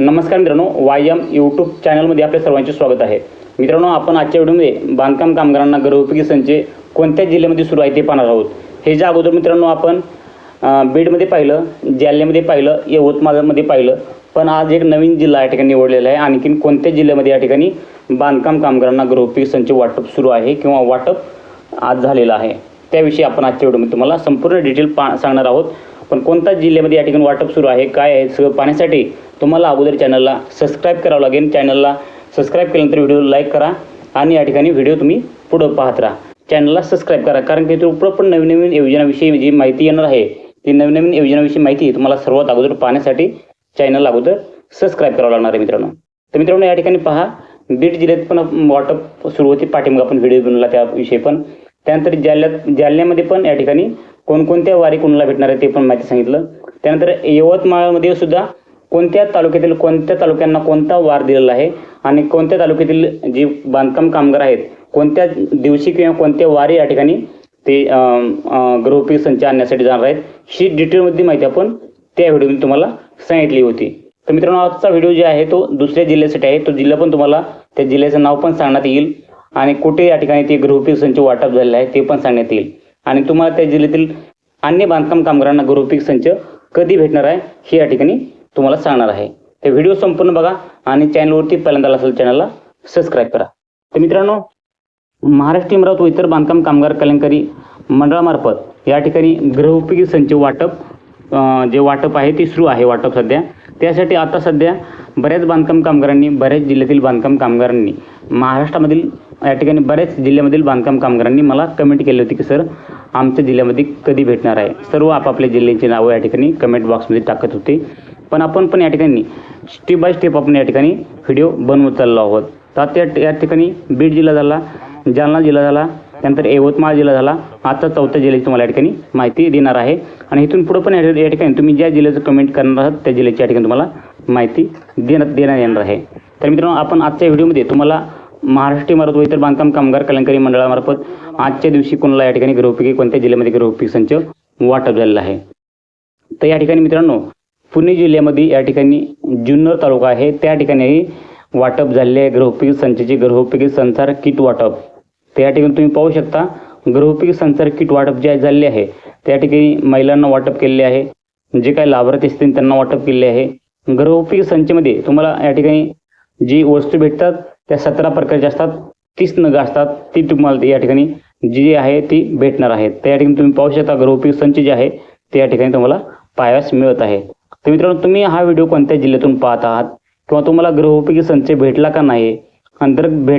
नमस्कार मित्रांनो Y M YouTube चॅनलमध्ये आपल्या सर्वांचे स्वागत आहे. मित्रांनो आपण आजच्या व्हिडिओमध्ये बांधकाम कामगारांना घरउपयोगी संचे कोणत्या जिल्ह्यामध्ये सुरू आहे ते पाहणार आहोत. हे ज्या अगोदर मित्रांनो आपण बीडमध्ये पाहिलं जालन्यामध्ये पाहिलं यवतमाळमध्ये पाहिलं पण आज एक नवीन जिल्हा या ठिकाणी निवडलेला आहे. आणखीन कोणत्या जिल्ह्यामध्ये या ठिकाणी बांधकाम कामगारांना घरउपयोगी संचे वाटप सुरू आहे किंवा वाटप आज झालेलं आहे त्याविषयी आपण आजच्या व्हिडिओमध्ये तुम्हाला संपूर्ण डिटेल पा सांगणार आहोत. पण कोणत्या जिल्ह्यामध्ये या ठिकाणी वाटप सुरू आहे काय आहे सगळं पाहण्यासाठी तुम्हाला अगोदर चॅनलला सबस्क्राईब करावं लागेल. चॅनलला सबस्क्राईब केल्यानंतर व्हिडिओ लाईक करा आणि या ठिकाणी व्हिडिओ तुम्ही पुढं पाहत राहा. चॅनलला सबस्क्राईब करा कारण की इथं पुढं पण नवीन नवीन योजनाविषयी जी माहिती येणार आहे ती नवीन नवीन योजनाविषयी माहिती तुम्हाला सर्वात अगोदर पाहण्यासाठी चॅनलला अगोदर सबस्क्राईब करावं लागणार आहे मित्रांनो. तर मित्रांनो या ठिकाणी पहा बीड जिल्ह्यात पण वाटप सुरू होती. पाठिंबा आपण व्हिडिओ बनवला त्याविषयी पण. त्यानंतर जालन्यात जालन्यामध्ये पण या ठिकाणी कोणकोणत्या वारी कोणाला भेटणार आहे ते पण माहिती सांगितलं. त्यानंतर यवतमाळमध्ये सुद्धा कोणत्या तालुक्यातील कोणत्या तालुक्यांना कोणता वार दिलेला आहे आणि कोणत्या तालुक्यातील जे बांधकाम कामगार आहेत कोणत्या दिवशी किंवा कोणत्या वारी या ठिकाणी ते अं, गृहोपयोगी संच आणण्यासाठी जाणार आहेत ही डिटेलमध्ये माहिती आपण त्या व्हिडिओमध्ये तुम्हाला सांगितली होती. तर मित्रांनो आजचा व्हिडिओ जे आहे तो दुसऱ्या जिल्ह्यासाठी आहे. तो जिल्हा पण तुम्हाला त्या जिल्ह्याचं नाव पण सांगण्यात येईल आणि कुठे या ठिकाणी ते गृहोपयोगी संच वाटप झालेलं आहे ते पण सांगण्यात येईल. आणि तुम्हाला त्या जिल्ह्यातील अन्य बांधकाम कामगारांना गृहोपयोगी संच कधी भेटणार आहे हे या ठिकाणी तुम्हाला सांगणार आहे. ते व्हिडिओ संपूर्ण बघा आणि चॅनलवरती पहिल्यांदा असेल चॅनलला सबस्क्राईब करा. तर मित्रांनो महाराष्ट्र इमरावत व इतर बांधकाम कामगार कल्याणकारी मंडळामार्फत या ठिकाणी गृहउपयोगी संच वाटप जे वाटप आहे ते सुरू आहे वाटप सध्या. त्यासाठी आता सध्या बऱ्याच बांधकाम कामगारांनी बऱ्याच जिल्ह्यातील बांधकाम कामगारांनी महाराष्ट्रामधील या ठिकाणी बऱ्याच जिल्ह्यामधील बांधकाम कामगारांनी मला कमेंट केली होती की सर आमच्या जिल्ह्यामध्ये कधी भेटणार आहे? सर्व आपापल्या जिल्ह्याची नावं या ठिकाणी कमेंट बॉक्समध्ये टाकत होते. पण आपण पण या ठिकाणी स्टेप बाय स्टेप आपण या ठिकाणी व्हिडिओ बनवत चाललो आहोत. तर त्या या ठिकाणी बीड जिल्हा झाला जालना जिल्हा झाला त्यानंतर यवतमाळ जिल्हा झाला. आता चौथ्या जिल्ह्याची तुम्हाला या ठिकाणी माहिती देणार आहे. आणि इथून पुढं पण या या ठिकाणी तुम्ही ज्या जिल्ह्याचं कमेंट करणार आहात त्या जिल्ह्याची या ठिकाणी तुम्हाला माहिती देण्यात देण्यात येणार आहे. तर मित्रांनो आपण आजच्या व्हिडिओमध्ये तुम्हाला महाराष्ट्र इमारत व इतर बांधकाम कामगार कल्याणकारी मंडळामार्फत आजच्या दिवशी कोणाला या ठिकाणी गृहोपयोगी कोणत्या जिल्ह्यामध्ये गृहपीक संच वाटप झालेला आहे? तर या ठिकाणी मित्रांनो पुणे जिल्ह्यामध्ये या ठिकाणी जुन्नर तालुका आहे. त्या ठिकाणी वाटप झालेले आहे. गृहोपयोगी संचाचे गृहोपयोगी संसार किट वाटप. तर या ठिकाणी तुम्ही पाहू शकता गृहोपयोगी संसार किट वाटप जे आहे झालेले आहे त्या ठिकाणी महिलांना वाटप केलेले आहे. जे काही लाभार्थी असतील त्यांना वाटप केलेले आहे. गृहोपयोगी संचमध्ये तुम्हाला या ठिकाणी जी वस्तू भेटतात त्या सतरा प्रकारच्या असतात तीस नग असतात ती तुम्हाला या ठिकाणी जी आहे ती भेटणार आहेत त्या ठिकाणी तुम्ही पाहू शकता गृहोपयोगी संच जे आहे ते या ठिकाणी तुम्हाला पाहायस मिळत आहे. तर मित्रांनो तुम्ही हा व्हिडिओ कोणत्या जिल्ह्यातून पाहत आहात? किंवा तुम्हाला गृहोपयोगी संच भेटला का नाही? आणि जर भेट